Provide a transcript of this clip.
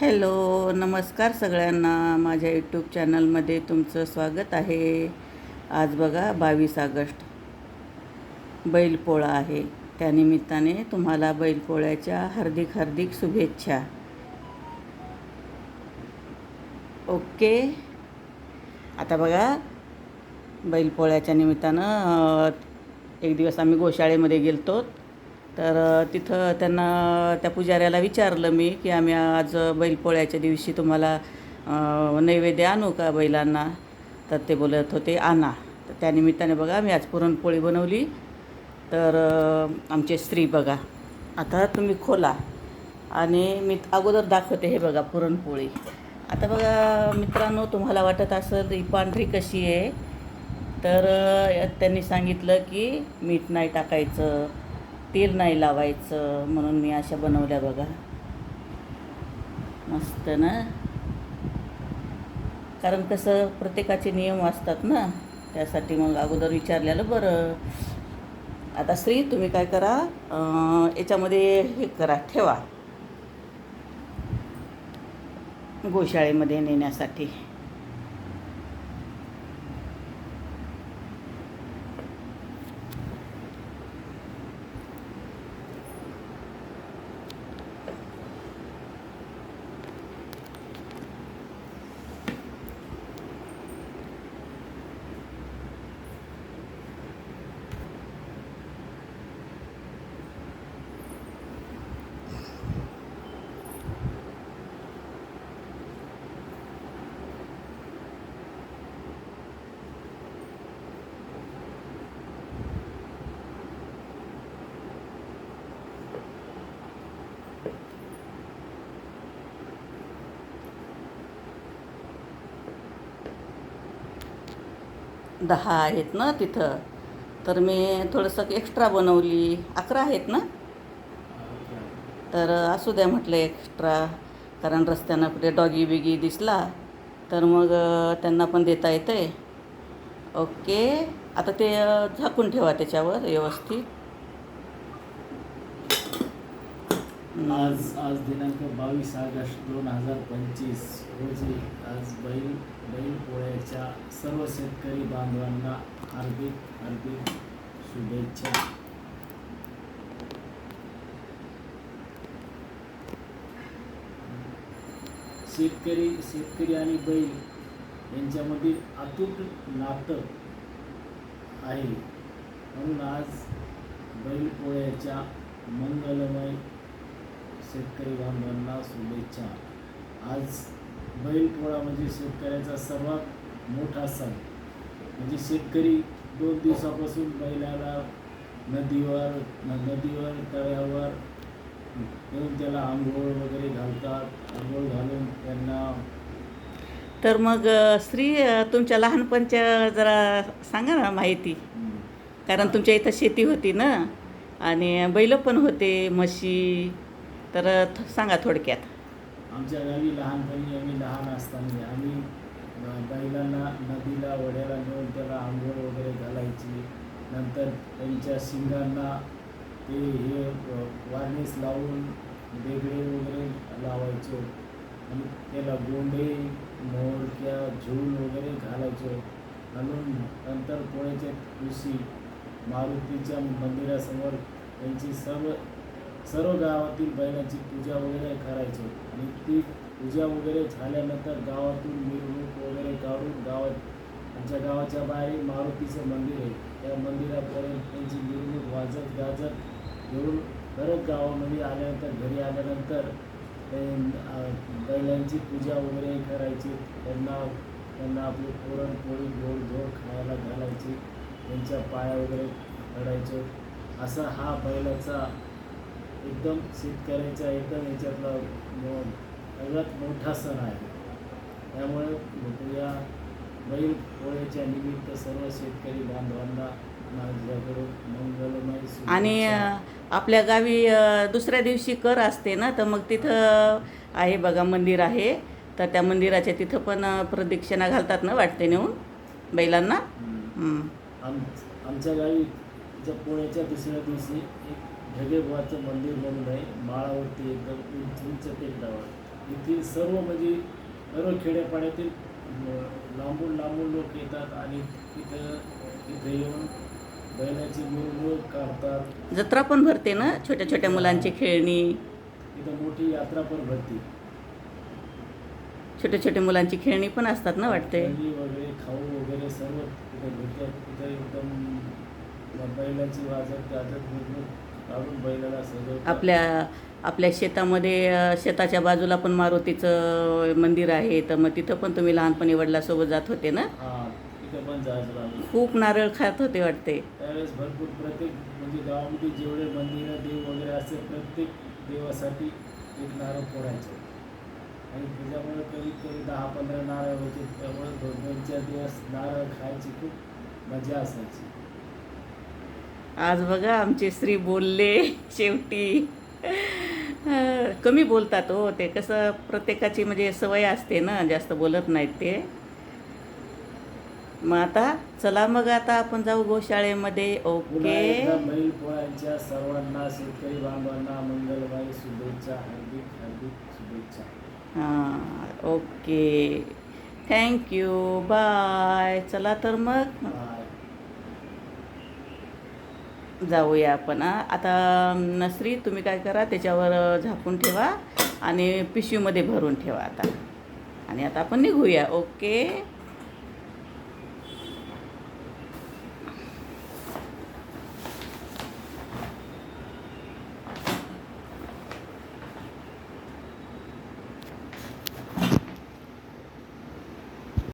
Hello नमस्कार सगळ्यांना. माझ्या यूट्यूब चॅनलमध्ये तुमचं स्वागत आहे. आज बघा बावीस ऑगस्ट. बैलपोळा आहे. त्यानिमित्ताने तुम्हाला बैलपोळ्याच्या हार्दिक हार्दिक शुभेच्छा. ओके. आता बघा बैलपोळ्याच्या निमित्तानं एक दिवस आम्ही गोशाळेमध्ये गेलतो. तर तिथं त्यांना त्या पुजाऱ्याला विचारलं मी की आम्ही आज बैलपोळ्याच्या दिवशी तुम्हाला नैवेद्य आणू का बैलांना? तर ते बोलत होते आणा. तर त्यानिमित्ताने बघा मी आज पुरणपोळी बनवली. तर आमचे स्त्री बघा आता तुम्ही खोला आणि मी अगोदर दाखवते हे बघा पुरणपोळी. आता बघा मित्रांनो तुम्हाला वाटत असेल ही पांढरी कशी आहे? तर त्यांनी सांगितलं की मीठ नाही टाकायचं. तेल नाही लावायचं म्हणून मी अशा बनवल्या बघा. मस्त ना? कारण कसं प्रत्येकाचे नियम असतात ना? त्यासाठी मग अगोदर विचारलेलं बरं. आता स्त्री तुम्ही काय करा? याच्यामध्ये हे करा ठेवा. गोशाळेमध्ये नेण्यासाठी. दहा आहेत ना तिथं. तर मी थोडंसं एक्स्ट्रा बनवली. अकरा आहेत ना? तर असू द्या म्हटलं एक्स्ट्रा कारण रस्त्यानं कुठे डॉगी बिगी दिसला तर मग त्यांना पण देता येते ओके आता ते झाकून ठेवा त्याच्यावर व्यवस्थित. आज आज दिनांक बावीस ऑगस्ट दोन हजार पंचवीस रोजी आज बैल बैलपोळ्याच्या सर्व शेतकरी बांधवांना हार्दिक हार्दिक शुभेच्छा. शेतकरी शेतकरी आणि बैल यांच्यामधील अतूट नातं आहे. म्हणून आज बैलपोळ्याच्या मंगलमय शेतकरी बांधवांना शुभेच्छा. आज बैलपोळा म्हणजे शेतकऱ्याचा सर्वात मोठा सण. म्हणजे शेतकरी दोन दिवसापासून बैलाला नदीवर नदीवर तळ्यावर नेऊन त्याला आंघोळ वगैरे घालतात. आंघोळ घालून त्यांना तर मग अ, तुमच्या लहानपणच्या जरा सांगा ना माहिती. कारण तुमच्या इथं शेती होती ना? आणि बैल पण होते म्हशी तर थ- सांगा थोडक्यात. आमच्या गावी लहानपणी आम्ही लहान असताना आम्ही बैलांना नदीला वड्याला नेऊन त्याला आंघोळ वगैरे घालायची. नंतर त्यांच्या शिंगांना ते हे अ, लावून वेगळे वगैरे लावायचो. आणि त्याला गोंडे मोरक्या झूल वगैरे घालायचो. घालून नंतर पोळ्याच्या दिवशी मारुतीच्या मंदिरासमोर त्यांची सर्व सर्व गावातील बैलांची पूजा वगैरे करायचो. आणि ती पूजा वगैरे झाल्यानंतर गावातून मिरवणूक वगैरे काढून गावात आमच्या गावाच्या बाहेर मारुतीचं मंदिर आहे. त्या मंदिरापर्यंत त्यांची मिरवणूक वाजत गाजत घेऊन परत गावामध्ये आल्यानंतर घरी आल्यानंतर ते बैलांची पूजा वगैरे करायची. त्यांना त्यांना आपली पुरणपोळी गोड धोड खायला घालायची. त्यांच्या पाया वगैरे पडायचो. असा हा बैलाचा एकदम शेतकऱ्याचा एकदम याच्यातला सगळ्यात मोठा सण आहे. त्यामुळे या बैल पोळ्याच्या निमित्त सर्व शेतकरी बांधवांना. आणि आपल्या गावी दुसऱ्या दिवशी कर असते ना तर मग तिथं आहे बघा मंदिर आहे. तर त्या मंदिराच्या तिथं पण प्रदक्षिणा घालतात ना वाटते नेऊन बैलांना? आमच्या गावी पोळ्याच्या दुसऱ्या दिवशी एक ढगेबुवाचं मंदिर म्हणून आहे माळावरती एकदम उंच उंच टेकडावर. येथील सर्व म्हणजे सर्व खेड्यापाड्यातील लांबून लांबून लोक येतात आणि तिथं तिथे येऊन बैलाची मिरवणूक काढतात. जत्रा पण भरते ना छोट्या छोट्या मुलांची खेळणी? तिथं मोठी यात्रा पण भरते. छोट्या छोट्या मुलांची खेळणी पण असतात ना वाटते वगैरे खाऊ वगैरे सर्व तिथे भेटतात. तिथे एकदम बैलाची वाजत गाजत सजवतात आपल्या आपल्या शेतामध्ये शेताच्या बाजूला पण मारुतीचं मंदिर आहे. तर मग तिथं पण तुम्ही लहानपणी वडिलासोबत जात होते ना? खूप नारळ खात होते वाटते. त्यावेळेस भरपूर प्रत्येक म्हणजे गावामध्ये जेवढे मंदिरं देव वगैरे प्रत्येक देवासाठी एक नारळ फोडायचं. आणि त्याच्यामुळे कधी कधी दहा पंधरा नारळ होते. त्यामुळे दोन दोन चार दिवस नारळ खायची खूप मजा असायची. आज बघा आमचे श्री बोलले शेवटी. कमी बोलतात हो ते. कसं प्रत्येकाची म्हणजे सवय असते ना जास्त बोलत नाहीत ते. मग आता चला मग आता आपण जाऊ गोशाळेमध्ये. ओके एकदा बैल पोळ्यांच्या सर्वांना शेतकरी बांधवांना मंगलबाई शुभेच्छा हार्दिक हार्दिक शुभेच्छा. हां ओके थँक्यू बाय चला तर मग. जाऊया आपण आता नसरी तुम्ही काय करा त्याच्यावर झाकून ठेवा आणि पिशवीमध्ये भरून ठेवा आता. आणि आता आपण निघूया. ओके?